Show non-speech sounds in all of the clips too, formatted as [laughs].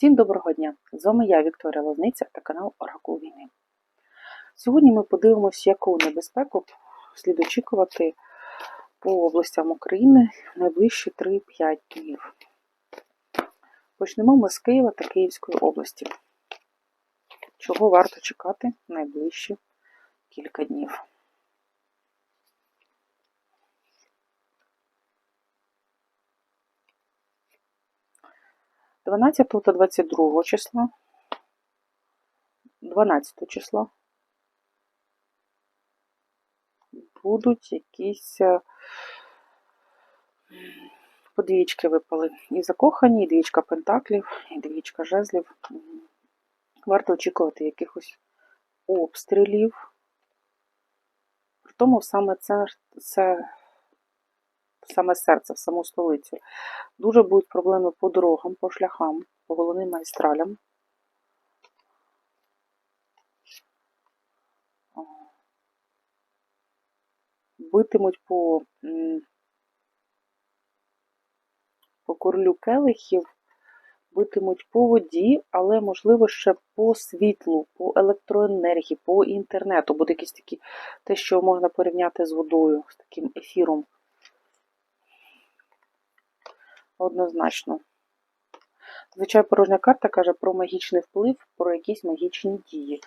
Всім доброго дня! З вами я, Вікторія Лозниця та канал Оракул Війни. Сьогодні ми подивимося, яку небезпеку слід очікувати по областям України найближчі 3-5 днів. Почнемо ми з Києва та Київської області. Чого варто чекати найближчі кілька днів? Дванадцятого та 22 числа, 12 числа будуть якісь е, подвічки випали. І закохані, і двічка пентаклів, і двічка жезлів. Варто очікувати якихось обстрілів. При тому саме це, це саме серце, в саму столицю. Дуже будуть проблеми по дорогам, по шляхам, по головним магістралям. Битимуть по, по корлю келихів, битимуть по воді, але, можливо, ще по світлу, по електроенергії, по інтернету. Буде якісь такі, те, що можна порівняти з водою, з таким ефіром. Однозначно. Звичайно, порожня карта каже про магічний вплив, про якісь магічні дії.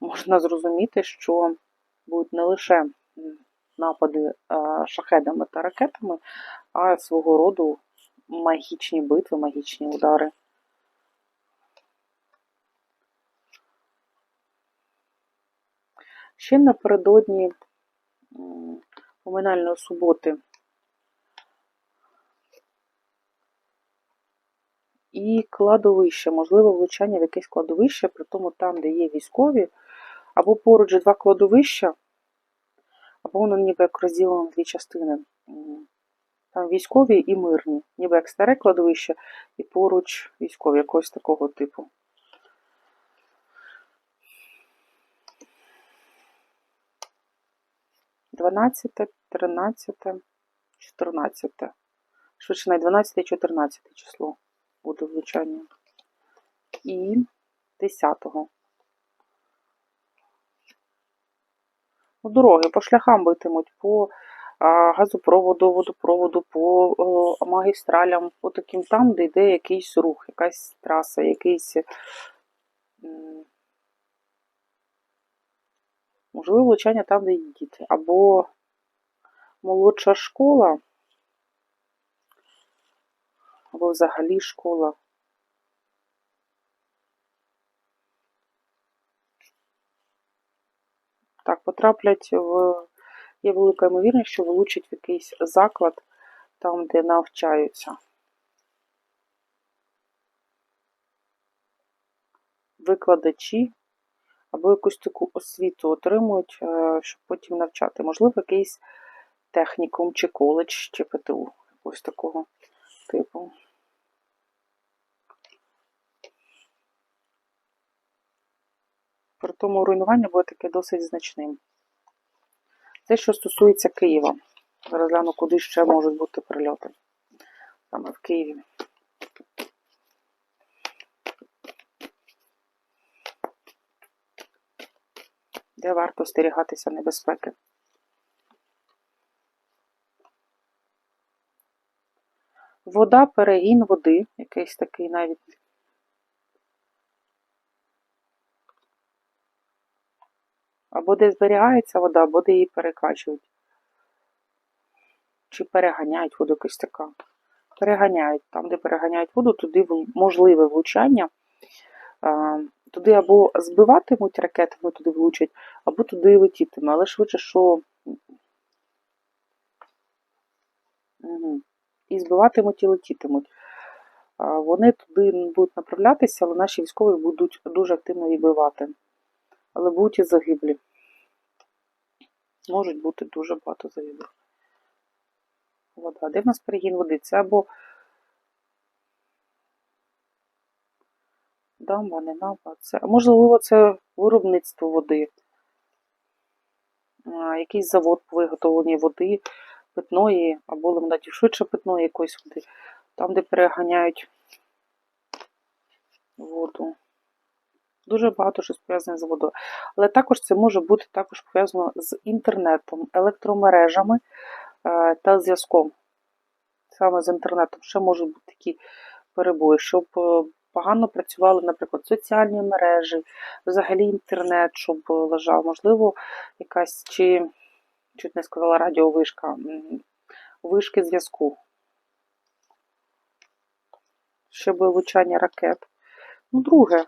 Можна зрозуміти, що будуть не лише напади е, шахедами та ракетами, а свого роду магічні битви, магічні удари. Ще напередодні поминальної суботи і кладовище, можливо, влучання в якесь кладовище, при тому там, де є військові, або поруч два кладовища, або воно ніби як розділено на дві частини. Там військові і мирні, ніби як старе кладовище, і поруч військові, якогось такого типу. Дванадцяте, тринадцяте, чотирнадцяте. Швидше навіть 12 і 14 число буде влучання. І 10-го. Ну, Дороги по шляхам битимуть, по газопроводу, водопроводу, по о, магістралям, по таким там, де йде якийсь рух, якась траса, якийсь. Можливо, влучання там, де є діти. Або молодша школа, або взагалі школа. Так, потраплять в. Є велика ймовірність, що влучать в якийсь заклад, там, де навчаються. Викладачі або якусь таку освіту отримують, е, щоб потім навчати. Можливо, якийсь технікум чи коледж, чи ПТУ, якогось такого типу. При тому руйнування буде таке досить значним. Це, що стосується Києва. Зараз гляну, куди ще можуть бути прильоти. Саме в Києві. Де варто остерігатися небезпеки. Вода, перегін води, якийсь такий навіть. Або де зберігається вода, або де її перекачують. Чи переганяють воду якась така. Переганяють. Там, де переганяють воду, туди можливе влучання. Туди або збиватимуть ракети, вони туди влучать, або туди летітиме. Але швидше, що. І збиватимуть і летітимуть. Вони туди будуть направлятися, але наші військові будуть дуже активно відбивати. Але будуть і загиблі. Можуть бути дуже багато загиблих. Вода. Де в нас перегін води? Це або дамба, не дамба. Це, можливо, це виробництво води. Якийсь завод по виготовленні води, питної або лимонадів, швидше питної якоїсь води. Там, де переганяють воду. Дуже багато щось пов'язане з водою. Але також це може бути також пов'язано з інтернетом, електромережами е, та зв'язком. Саме з інтернетом ще можуть бути такі перебої, щоб е, погано працювали, наприклад, соціальні мережі, взагалі інтернет, щоб лежав, можливо, якась чи, чуть не сказала радіовишка, вишки зв'язку. Щоб влучання ракет. Ну, друге.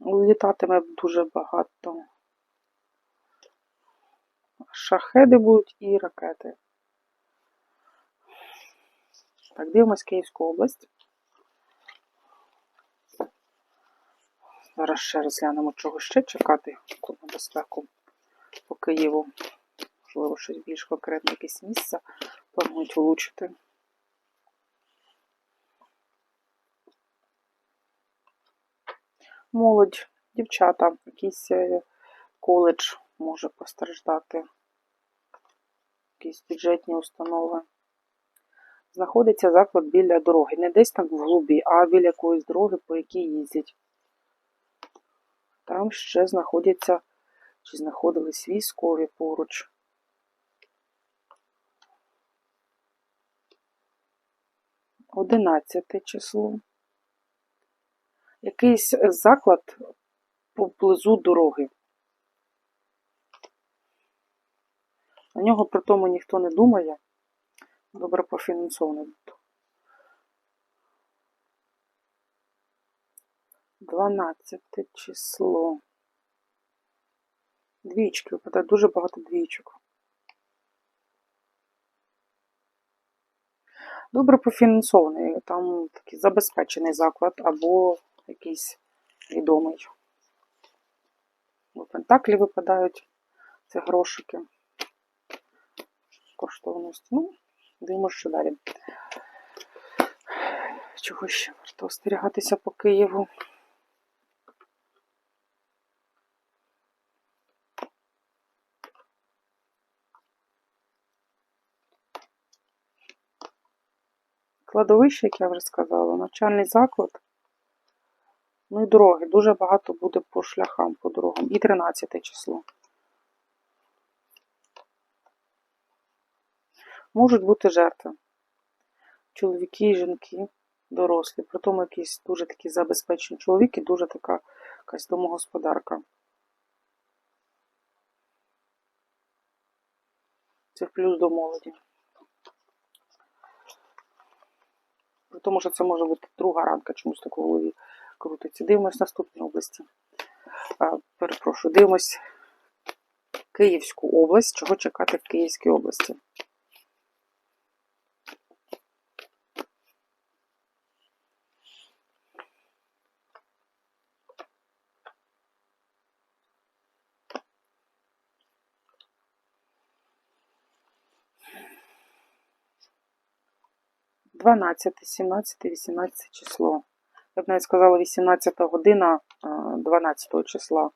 Літатиме дуже багато. Шахеди будуть і ракети. Так, дивимось Київську область. Зараз ще розглянемо, чого ще чекати яку небезпеку по Києву. Можливо, щось більш конкретне, якесь місце планують влучити. Молодь, дівчата, якийсь е, коледж може постраждати, якісь бюджетні установи. Знаходиться заклад біля дороги. Не десь там в глубі, а біля якоїсь дороги, по якій їздять. Там ще знаходяться, чи знаходились військові поруч. Одинадцяте число. Якийсь заклад поблизу дороги. На нього при тому ніхто не думає. Добре профінансований. 12 число. Двічки випадає, дуже багато двічок. Добре профінансований, там такий забезпечений заклад або якийсь відомий. У Пентаклі випадають це грошики. Коштовності. Ну, дивимося, що далі. Чого ще варто остерігатися по Києву? Кладовище, як я вже сказала, навчальний заклад. Ну і дороги. Дуже багато буде по шляхам, по дорогам. І 13 число. Можуть бути жертви. Чоловіки жінки, дорослі. При тому якісь дуже такі забезпечені чоловіки, дуже така якась домогосподарка. Це в плюс до молоді. При тому, що це може бути друга ранка, чомусь так в голові крутиться. Дивимось наступні області. А, перепрошую, дивимось Київську область. Чого чекати в Київській області? Дванадцяте, сімнадцяте, вісімнадцяте число. Я б навіть сказала 18 година 12 числа.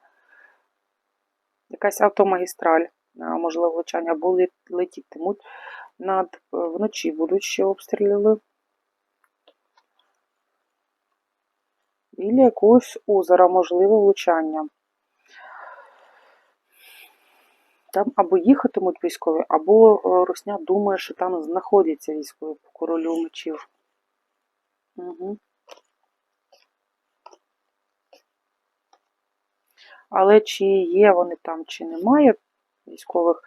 Якась автомагістраль, а, можливо, влучання, або летітимуть. Над е, вночі будуть ще обстріли. Біля якогось озера, можливе влучання. Там або їхатимуть військові, або е, Русня думає, що там знаходяться військові по королю мечів. Угу. Але чи є вони там, чи немає військових,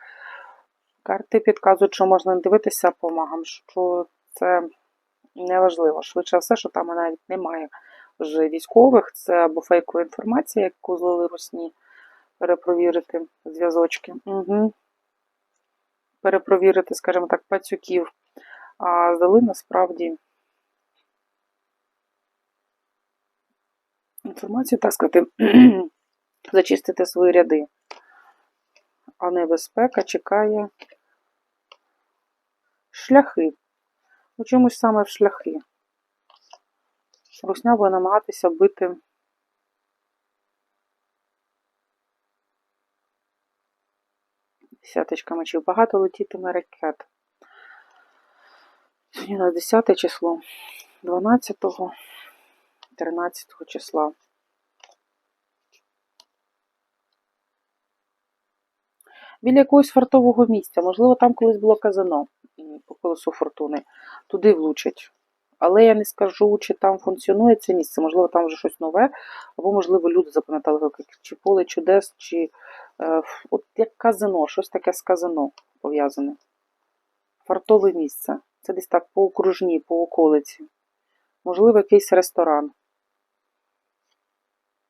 карти підказують, що можна дивитися по магам, що це неважливо. Швидше все, що там навіть немає вже військових, це або фейкова інформація, яку злили русні, перепровірити зв'язочки. Угу. Перепровірити, скажімо так, пацюків. А здали насправді інформацію, так сказати, [clears throat] зачистити свої ряди. А небезпека чекає шляхи. У чомусь саме в шляхи. Русня буде намагатися бити десяточка мечів. Багато летітиме ракет. Сьогодні у нас 10 число, 12, 13 числа. Біля якогось фартового місця, можливо, там колись було казино по колесу фортуни, туди влучать. Але я не скажу, чи там функціонує це місце, можливо, там вже щось нове, або, можливо, люди запам'ятали, чи поле чудес, чи е, от як казино, щось таке з казино пов'язане. Фартове місце. Це десь так по окружній, по околиці. Можливо, якийсь ресторан.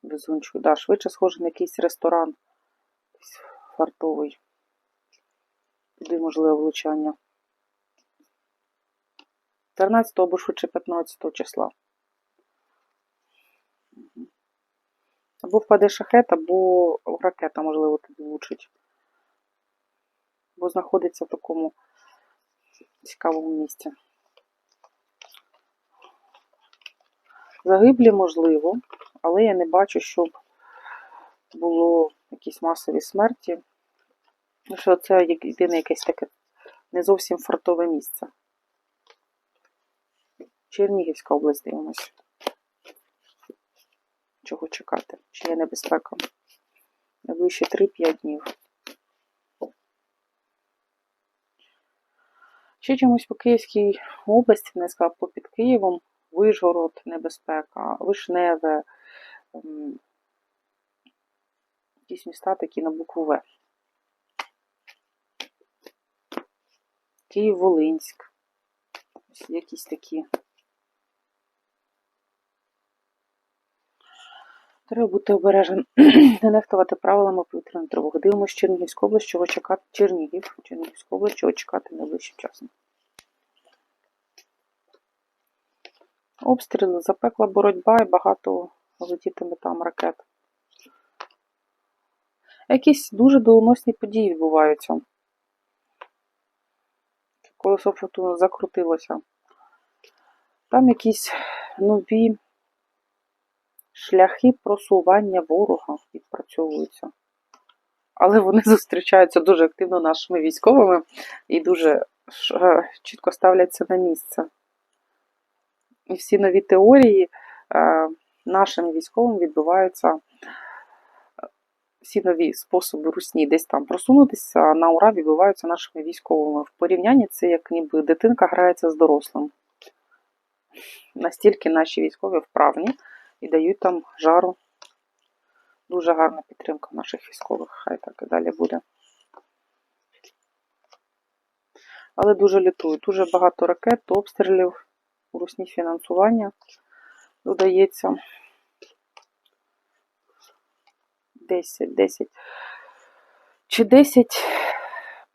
Безунчу, да, швидше схоже на якийсь ресторан. Фартовий. Туди можливе влучання. 14 або швидше 15 числа. Або впаде шахет, або ракета, можливо, туди влучить. Бо знаходиться в такому цікавому місці. Загиблі можливо, але я не бачу, щоб було якісь масові смерті. Ну, Що це єдине якесь таке не зовсім фартове місце. Чернігівська область дивимось. Чого чекати? Чи є небезпека? Найближчі 3-5 днів. Ще чомусь по Київській області, не сказав, попід Києвом, Вишгород, небезпека, Вишневе, якісь міста такі на букву В. Київ-Волинськ. Якісь такі. Треба бути обережним, [clears throat] не нехтувати правилами повітряної тривоги. Дивимося Чернігівську область, чого чекати. Чернігів, Чернігівську область, чого чекати найближчим часом. Обстріли, запекла боротьба і багато летітиме там ракет. Якісь дуже доленосні події відбуваються. Колесо фортуни закрутилося. Там якісь нові шляхи просування ворога відпрацьовуються. Але вони [laughs] зустрічаються дуже активно нашими військовими і дуже е, чітко ставляться на місце. І всі нові теорії е, нашим військовим відбуваються всі нові способи русні десь там просунутися на ура відбуваються нашими військовими. В порівнянні це як ніби дитинка грається з дорослим. Настільки наші військові вправні і дають там жару. Дуже гарна підтримка наших військових, хай так і далі буде. Але дуже лютують. Дуже багато ракет, обстрілів, русні фінансування додається. 10, 10. Чи 10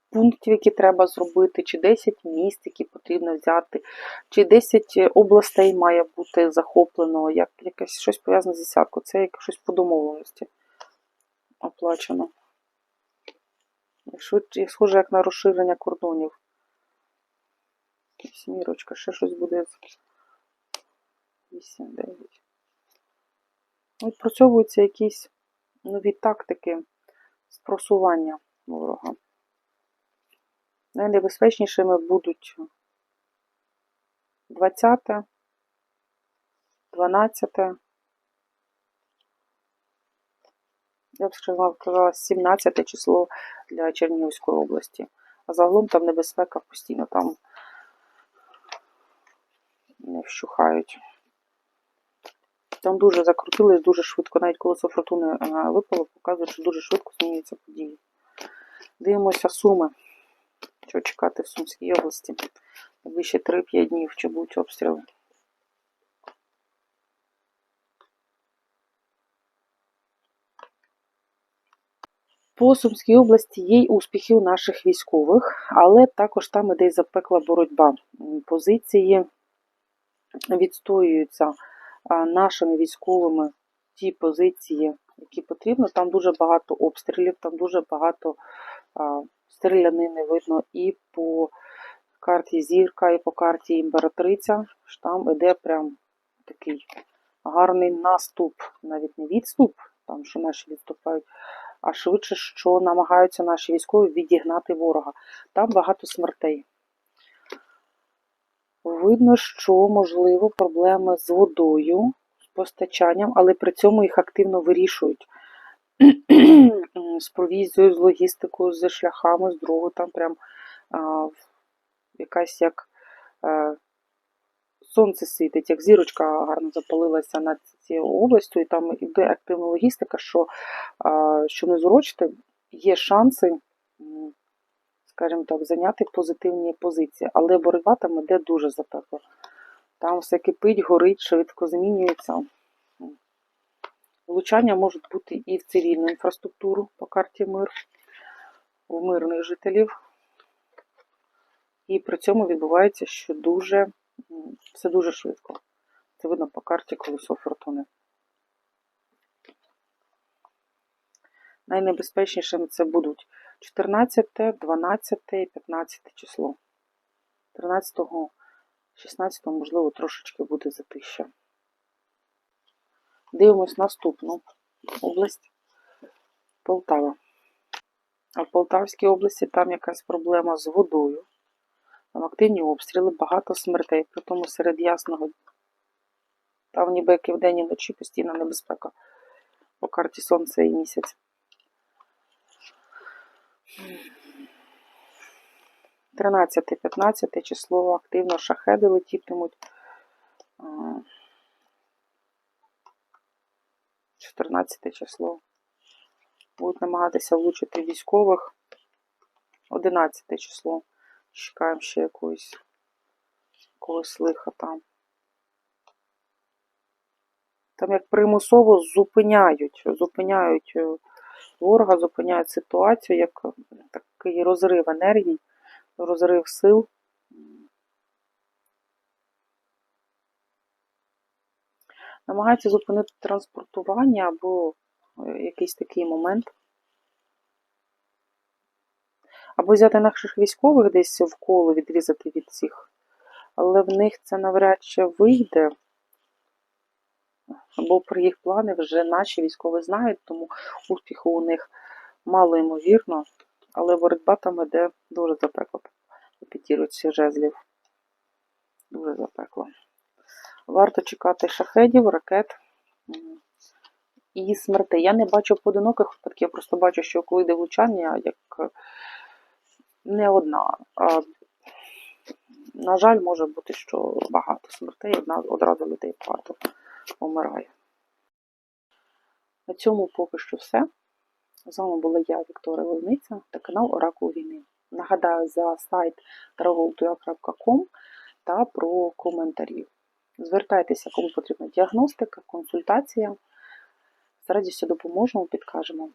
пунктів, які треба зробити, чи 10 міст, які потрібно взяти, чи 10 областей має бути захоплено, як якесь щось пов'язане з десятку. Це як щось по домовленості оплачено. Якщо як схоже, як на розширення кордонів. Сімірочка, ще щось буде. 8, 9. Відпрацьовуються якісь нові тактики спросування ворога. Найнебезпечнішими будуть 20, 12, я б сказала 17 число для Чернігівської області. А загалом там небезпека постійно там не вщухають. Там дуже закрутились, дуже швидко, навіть коли фортуни е, випало, показує, що дуже швидко змінюються події. Дивимося суми. Що чекати в Сумській області? Найближче 3-5 днів, чи будуть обстріли. По Сумській області є й успіхи у наших військових, але також там іде запекла боротьба. Позиції відстоюються нашими військовими ті позиції, які потрібно. Там дуже багато обстрілів, там дуже багато стрілянини видно і по карті Зірка, і по карті Імператриця. Там іде прям такий гарний наступ, навіть не відступ, там що наші відступають, а швидше, що намагаються наші військові відігнати ворога. Там багато смертей. Видно, що можливо проблеми з водою, з постачанням, але при цьому їх активно вирішують. [clears throat] з провізією, з логістикою, з шляхами, з дорогою, там прям а, якась як е, сонце світить, як зірочка гарно запалилася над цією областю, і там іде активна логістика, що, а, що не зурочити, є шанси, скажімо так, зайняти позитивні позиції, але боротьба там іде дуже запекло. Там все кипить, горить, швидко змінюється. Влучання можуть бути і в цивільну інфраструктуру по карті мир, в мирних жителів. І при цьому відбувається, що дуже, все дуже швидко. Це видно по карті колесо фортуни. Найнебезпечнішими це будуть 14, 12 і 15 число. 13, 16, можливо, трошечки буде затища. Дивимось наступну область Полтава. А в Полтавській області там якась проблема з водою. Там активні обстріли, багато смертей, при тому серед ясного. Там ніби як і вдень і вночі постійна небезпека по карті Сонця і місяць. 13-15 число активно шахеди летітимуть. 14 число. Будуть намагатися влучити військових. 11 число. Чекаємо ще якоїсь якогось лиха там. Там як примусово зупиняють, зупиняють е, ворога, зупиняють ситуацію, як е, такий розрив енергії, розрив сил. Намагаються зупинити транспортування або е, якийсь такий момент. Або взяти наших військових десь в коло, відрізати від цих. Але в них це навряд чи вийде. Бо про їх плани вже наші військові знають, тому успіху у них мало ймовірно, але боротьба там іде дуже запекло. П'ятірочці жезлів. Дуже запекло. Варто чекати шахедів, ракет і смертей. Я не бачу поодиноких випадків, я просто бачу, що коли йде влучання, як е, не одна. А, на жаль, може бути, що багато смертей, одна одразу людей багато помирає. На цьому поки що все. З вами була я, Вікторія Волниця та канал Оракул війни. Нагадаю за сайт tarogoltuya.com та про коментарі. Звертайтеся, кому потрібна діагностика, консультація. З радістю допоможемо, підкажемо.